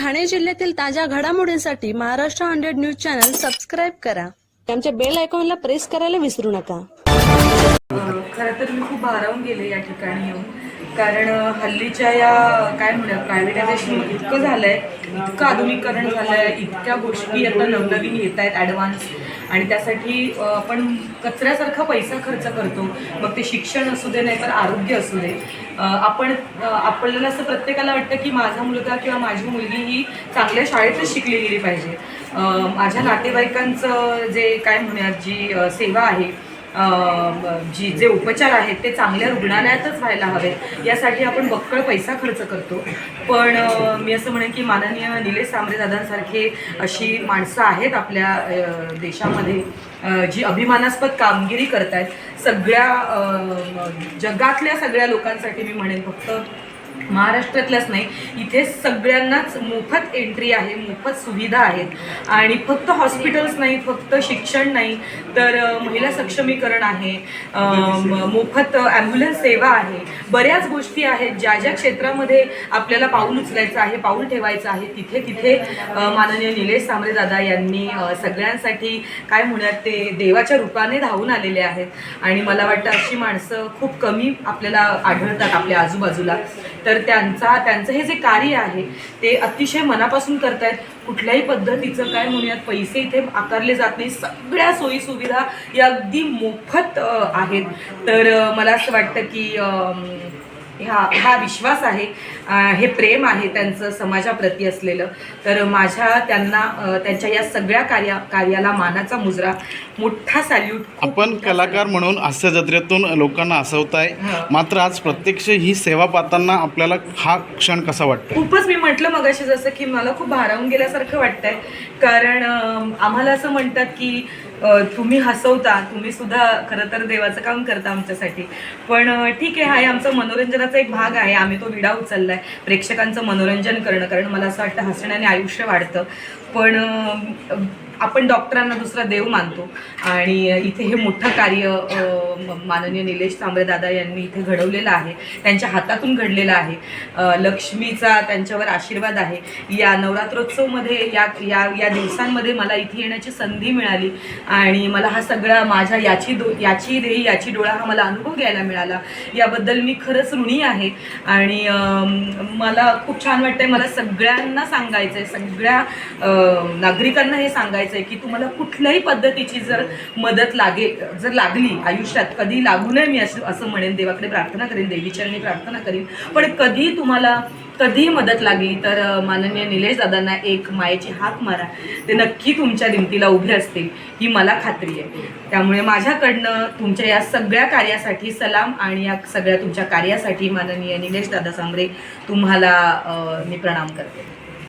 ठाणे जिल्ह्यातील ताज्या घडामोडींसाठी Maharashtra hundred news channel subscribe करा. आमच्या बेल आयकॉनला प्रेस करायला विसरू नका. खरं तर मी खूप भारावून गेले या ठिकाणी येऊन. कारण हल्लीच्या या काय म्हणूया प्रायव्हेटायझेशन इतकं झालं आहे इतकं आधुनिककरण झालं आहे इतक्या गोष्टी आता नवनवीन येत आहेत ॲडव्हान्स आणि त्यासाठी आपण कचऱ्यासारखा पैसा खर्च करतो. मग ते शिक्षण असू दे नाही तर आरोग्य असू दे. आपण आपल्याला असं प्रत्येकाला वाटतं की माझा मुलगा किंवा माझी मुलगी ही चांगल्या शाळेतच शिकली गेली पाहिजे. माझ्या नातेवाईकांचं जे काय म्हणूयात जी सेवा आहे जी जे उपचार आहेत ते चांगल्या रुग्णालयातच व्हायला हवेत. यासाठी आपण बक्कळ पैसा खर्च करतो. पण मी असं म्हणेन की माननीय निलेश सांबरे दादांसारखे अशी माणसं आहेत आपल्या देशामध्ये जी अभिमानास्पद कामगिरी करत आहेत सगळ्या जगातल्या सगळ्या लोकांसाठी मी म्हणेन फक्त महाराष्ट्रातल्याच नाही इथे सगळ्यांनाच मोफत एंट्री आहे मोफत सुविधा आहेत. आणि फक्त हॉस्पिटल्स नाही फक्त शिक्षण नाही तर महिला सक्षमीकरण आहे मोफत ॲम्ब्युलन्स सेवा आहे. बऱ्याच गोष्टी आहेत ज्या ज्या क्षेत्रामध्ये आपल्याला पाऊल उचलायचं आहे पाऊल ठेवायचं आहे तिथे तिथे माननीय निलेश सांबरे दादा यांनी सगळ्यांसाठी काय म्हणूयात ते देवाच्या रूपाने धावून आलेले आहेत. आणि मला वाटतं अशी माणसं खूप कमी आपल्याला आढळतात आपल्या आजूबाजूला. तर त्यांचा त्यांचं हे जे कार्य आहे ते अतिशय मनापासून करतायत. कुठल्याही पद्धतीचं काय म्हणूयात पैसे इथे आकारले जात नाही सगळ्या सोयी सुविधा या अगदी मोफत आहेत. तर मला असं वाटतं की अम, हा हा विश्वास आहे. हे प्रेम आहे त्यांचं समाजाप्रती असलेलं. तर माझ्या त्यांना त्यांच्या या सगळ्या कार्या कार्याला मानाचा मुजरा. मोठा सॅल्यूट आपण कलाकार म्हणून हास्य जत्रेतून लोकांना हसवताय. मात्र आज प्रत्यक्ष ही सेवा पाहताना आपल्याला हा क्षण कसा वाटतो खूपच मी म्हटलं मगाशी जसं की मला खूप भारावून गेल्यासारखं वाटतंय. कारण आम्हाला असं म्हणतात की तुम्ही हसवता तुम्ही सुद्धा खरं तर देवाचं काम करता आमच्यासाठी. पण ठीक आहे हा हे आमचा मनोरंजनाचा एक भाग आहे. आम्ही तो विडा उचललाय प्रेक्षकांचं मनोरंजन करणं. कारण मला असं वाटतं हसण्याने आयुष्य वाढतं. पण आपण डॉक्टरांना दुसरा देव मानतो. आणि इथे हे मोठं कार्य माननीय निलेश तांबरे दादा यांनी इथे घडवलेलं आहे. त्यांच्या हातातून घडलेलं आहे. लक्ष्मीचा त्यांच्यावर आशीर्वाद आहे. या नवरात्रोत्सवमध्ये या या या दिवसांमध्ये मला इथे येण्याची संधी मिळाली. आणि मला हा सगळा माझ्या याची दो याची देही याची डोळा हा मला अनुभव घ्यायला मिळाला. याबद्दल मी खरंच ऋणी आहे. आणि मला खूप छान वाटतंय मला सगळ्यांना सांगायचं आहे सगळ्या नागरिकांना हे सांगायचं आहे की तुम्हाला कुठल्याही पद्धतीची जर मदत लागेल जर लागली आयुष्यात कधी लागू नये मी असं असं म्हणेन देवाकडे प्रार्थना करेन देवीचरणी प्रार्थना करेन पण कधी तुम्हाला कधी मदत लागली तर माननीय निलेश दादांना एक मायेची हाक मारा. ते नक्की तुमच्या दिमतीला उभे असतील ही मला खात्री आहे. त्यामुळे माझ्याकडनं तुमच्या या सगळ्या कार्यासाठी सलाम आणि या सगळ्या तुमच्या कार्यासाठी माननीय निलेश दादा सांबरे तुम्हाला मी प्रणाम करते.